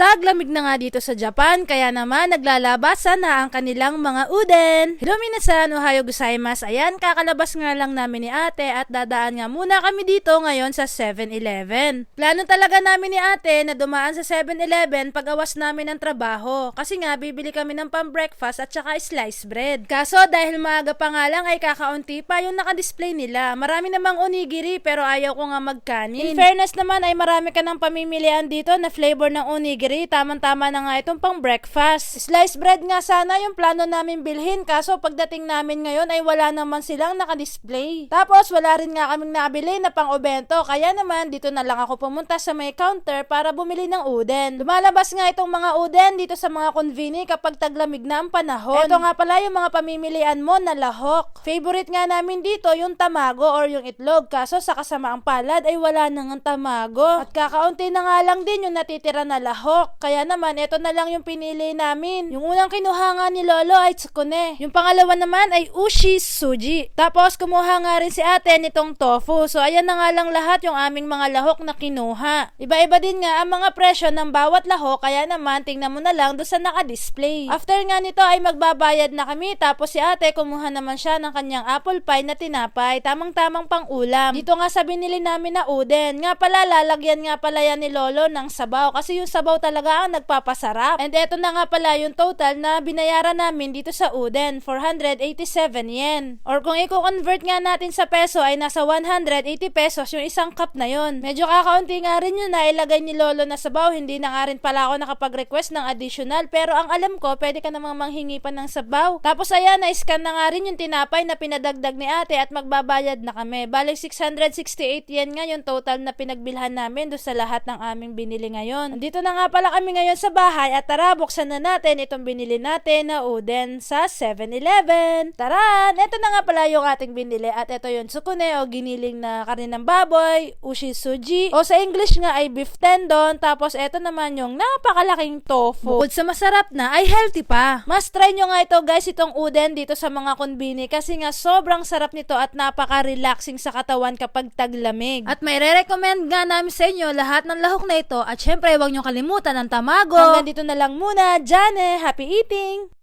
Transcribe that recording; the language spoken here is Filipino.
Taglamig na nga dito sa Japan, kaya naman naglalabasan na ang kanilang mga uden. Hello minasan, ohayo gozaimasu. Ayan, kakalabas nga lang namin ni ate at dadaan nga muna kami dito ngayon sa 7-Eleven. Plano talaga namin ni ate na dumaan sa 7-Eleven pag awas namin ng trabaho. Kasi nga, bibili kami ng pang-breakfast at saka sliced bread. Kaso dahil maaga pa nga lang ay kakaunti pa yung nakadisplay nila. Marami namang onigiri pero ayaw ko nga magkanin. In fairness naman ay marami ka ng pamimilian dito na flavor ng onigiri. Tamang-tama na nga itong pang breakfast. Sliced bread nga sana yung plano namin bilhin kaso pagdating namin ngayon ay wala naman silang nakadisplay. Tapos wala rin nga kaming nabili na pang obento kaya naman dito na lang ako pumunta sa may counter para bumili ng uden. Lumalabas nga itong mga uden dito sa mga conveni kapag taglamig na ang panahon. Ito nga pala yung mga pamimilian mo na lahok. Favorite nga namin dito yung tamago or yung itlog kaso sa kasamaang palad ay wala nang ang tamago. At kakaunti na nga lang din yung natitira na lahok. Kaya naman ito na lang yung pinili namin. Yung unang kinuha nga ni Lolo ay tsukune. Yung pangalawa naman ay ushi suji. Tapos kumuha nga rin si ate nitong tofu. So ayan na nga lang lahat yung aming mga lahok na kinuha. Iba-iba din nga ang mga presyo ng bawat lahok kaya naman tingnan mo na lang doon sa naka-display. After nga nito ay magbabayad na kami tapos si ate kumuha naman siya ng kanyang apple pie na tinapay. Tamang-tamang pang ulam. Dito nga sa binili namin na uden. Nga pala lalagyan nga pala yan ni Lolo ng sabaw kasi yung sabaw talaga ang nagpapasarap. And eto na nga pala yung total na binayaran namin dito sa uden. 487 yen. Or kung i-convert nga natin sa peso ay nasa 180 pesos yung isang cup na yon. Medyo kakaunti nga rin yun na ilagay ni Lolo na sabaw. Hindi na nga rin pala ako nakapag-request ng additional. Pero ang alam ko, pwede ka namang manghingi pa ng sabaw. Tapos ayan, na-scan na nga rin yung tinapay na pinadagdag ni ate at magbabayad na kami. Balik 668 yen nga yung total na pinagbilhan namin do sa lahat ng aming binili ngayon. Dito na nga pala kami ngayon sa bahay at tara, buksan na natin itong binili natin na uden sa 7-Eleven. Tara! Ito na nga pala yung ating binili at ito yung tsukune o giniling na karne ng baboy, ushi suji, o sa English nga ay beef tendon, tapos ito naman yung napakalaking tofu. Bukod sa masarap na, ay healthy pa. Mas try nyo nga ito guys, itong uden dito sa mga konbini kasi nga sobrang sarap nito at napaka-relaxing sa katawan kapag taglamig. At may re-recommend nga namin sa inyo lahat ng lahok na ito at syempre huwag nyo kalimutan ang tamago. Hanggang dito na lang muna. Jane, happy eating!